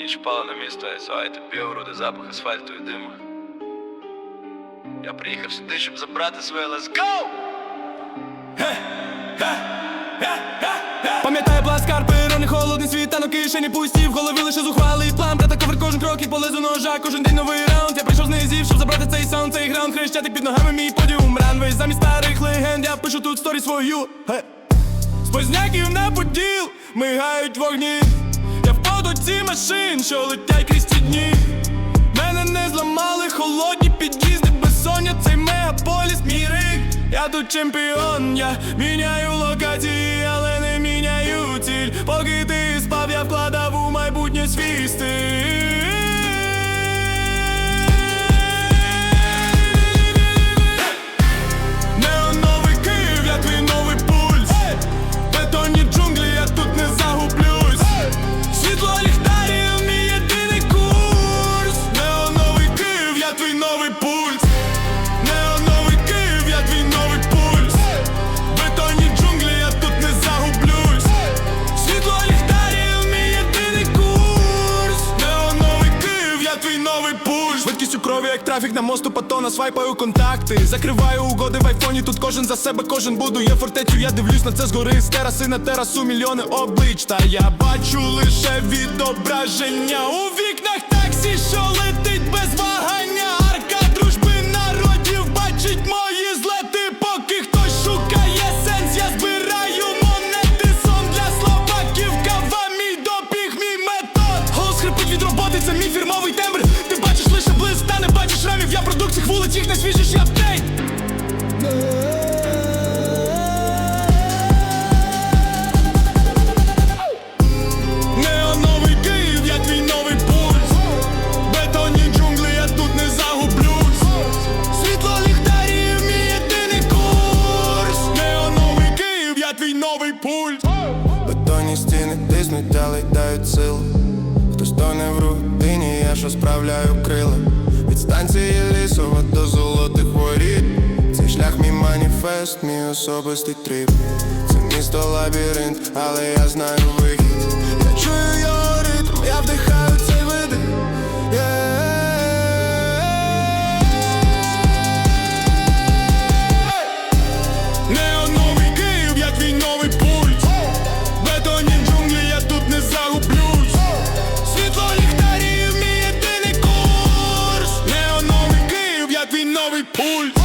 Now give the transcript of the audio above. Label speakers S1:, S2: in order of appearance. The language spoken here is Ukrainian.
S1: Ніч впала на місто, і півроди, запах асфальту і диму. Я приїхав сюди, щоб забрати своє Let's go!
S2: Пам'ятаю пласкар, перони, холодний світанок, кишені пусті В голові лише зухвалий план, брата ковер кожен крок і полезу ножа Кожен день новий раунд, я прийшов з низів, щоб забрати цей саунд, цей граунд Хрещатик під ногами, мій подіум ранвей Замість старих легенд, я пишу тут сторі свою Ге. З позняків на поділ, мигають вогні Я ці машин, що летять крізь ці дні. Мене не зламали холодні під'їзди Безсоння, цей мегаполіс, мій рик Я тут чемпіон, я міняю локації, новий пульс. Неоновий Київ, я твій новий пульс. Бетонні джунглі, я тут не загублюсь. Світло ліхтарів, мій єдиний курс. Неоновий Київ, я твій новий пульс. Швидкістю крові, як трафік на мосту патона Свайпаю контакти, закриваю угоди в айфоні Тут кожен за себе, кожен будує фортецю. Я дивлюсь на це згори, з тераси на терасу Мільйони облич, та я бачу лише відображення У вікнах таксі, що хрипить від роботи, це мій фірмовий тембр. Ти бачиш лише блиск, та не бачиш рамів. Я продукт цих вулиць, їх не Київ, я пульс.
S3: Бетонні стіни тиснуть, але дають силу Тоне в рутині, я що справляю крила. Від станції лісова до золотих воріт. Цей шлях мій маніфест, мій особистий тріп. Це місто лабіринт, але я знаю вихід pool.